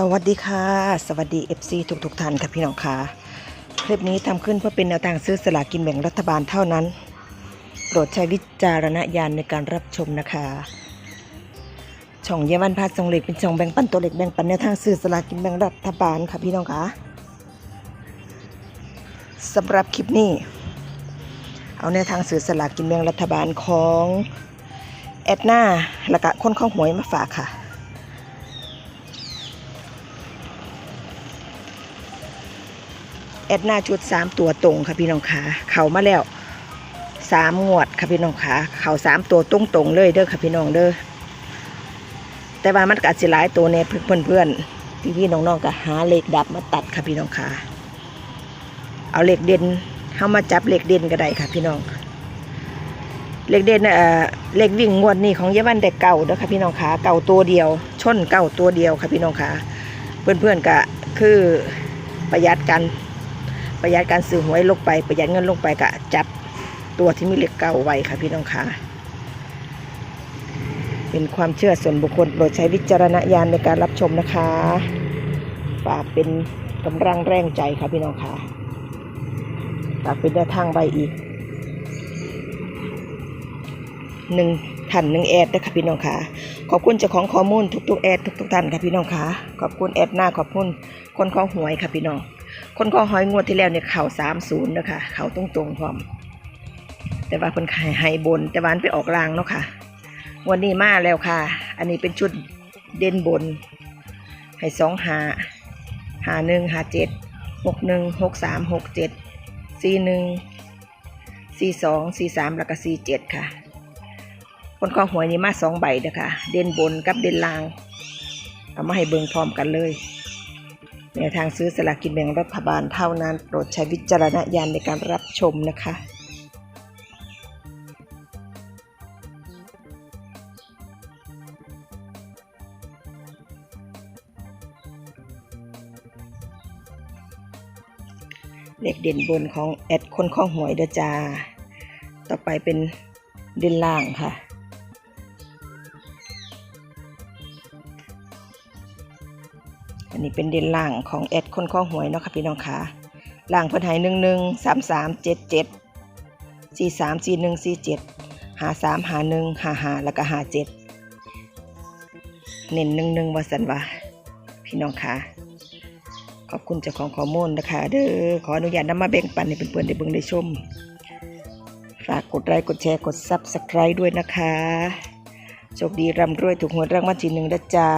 สวัสดีค่ะ สวัสดี FC ทุกทุกๆท่านค่ะพี่น้องค่ะ คลิปนี้ทำขึ้นเพื่อเป็นแนวทางซื้อสลากกินแบ่งรัฐบาลเท่านั้น โปรดใช้วิจารณญาณในการรับชมนะคะ ช่องเยาวันพาทรงเหล็กเป็นช่องแบ่งปันตัวเล็กแบ่งปันแนวทางซื้อสลากกินแบ่งรัฐบาลค่ะพี่น้องค่ะสำหรับคลิปนี้ เอาแนวทางซื้อสลากกินแบ่งรัฐบาลของแอดนาและก็คนข้องหวยมาฝากค่ะ แอดหน้าชุดสามตัวตรงค่ะพี่น้องขาเข่ามาแล้วสามงวดค่ะพี่น้องขาเข่าสามตัวตรงตรงเลยเด้อค่ะพี่น้องเด้อแต่ว่ามันก็อาจสิหลายตัวเนี่ยเพื่อนเพื่อนพี่พี่ๆน้องๆก็หาเหลขดับมาตัดค่ะพี่น้องขาเอาเหลขเด่นเข้ามาจับเหลขเด่นก็ได้ค่ะพี่น้องเหลขเด่นเอ่อเหลขวิ่งงวดนี้ของเยาวันแต่เก่าเด้อค่ะพี่น้องขาเก่าตัวเดียว ชนเก่าตัวเดียวค่ะพี่น้องขาเพื่อนเพื่อนๆก็คือประหยัดกัน ประหยัดการซื้อหวยลงไปประหยัดเงินลงไปกะจับตัวที่มีเหลขเก้าไว้ค่ะพี่น้องค่ะเป็นความเชื่อส่วนบุคคลโปรดใช้วิจารณญาณในการรับชมนะคะฝากเป็นกำลังแรงใจค่ะพี่น้องค่ะฝากเป็นแนวทางใบอีกหนึ่งท่านหนึ่งแอดนะคะพี่น้องค่ะขอบคุณเจ้าของข้อมูลทุกๆแอดทุกๆท่านค่ะพี่น้องค่ะขอบคุณแอดหน้าขอบคุณคนข้อหวยค่ะพี่น้อง คนก็หอยงวดที่แล้วเนี่ยเข่าสามศูนย์นะคะเข่าตรงตรงๆพร้อม แต่ว่าเพิ่นขายไฮบน แต่วาอันไปออกรางเนาะค่ะงวันนี้มาแล้วค่ะ อันนี้เป็นชุดเด่นบน ให้สองหาหาหนึ่งหาเจ็ดหกหนึ่งหกสามหกเจ็ดสี่หนึ่งสี่สองสี่สามแล้วก็สี่เจ็ดค่ะ คนข้อหวยนี่มาสองใบเด้อค่ะเด่นบนกับเด่นล่าง เอามาให้เบิงพร้อมกันเลย แนวทางซื้อสลากกินแบ่งรัฐบาลเท่านั้น โปรดใช้วิจารณญาณในการรับชมนะคะเลขเด่นบนของแอดคนข้องหวยเด้อจ้า ต่อไปเป็นเด่นล่างค่ะ อันนี้เป็นเด่นล่างของแอดคนข้อหวยเนาะค่ะพี่น้องค่ะล่างเพิ่นให้หนึ่งหนึ่งสามสามเจ็ดเจ็ดสี่สามสี่หนึ่งสี่เจ็ดหาสามหาหนึ่งหาหาแล้วก็หาเจ็ดเน้นหนึ่งหนึ่งว่าสันว่าพี่น้องค่ะขอบคุณเจ้าของข้อมูลนะคะเด้อขออนุญาตนำมาแบ่งปันให้เพื่อนๆได้เบิ่งได้ชม ฝากกดไลค์กดแชร์กดซับสไครต์ด้วยนะคะโชคดีร่ำรวยถูกหวยรางวัลที่หนึ่งนะจ้า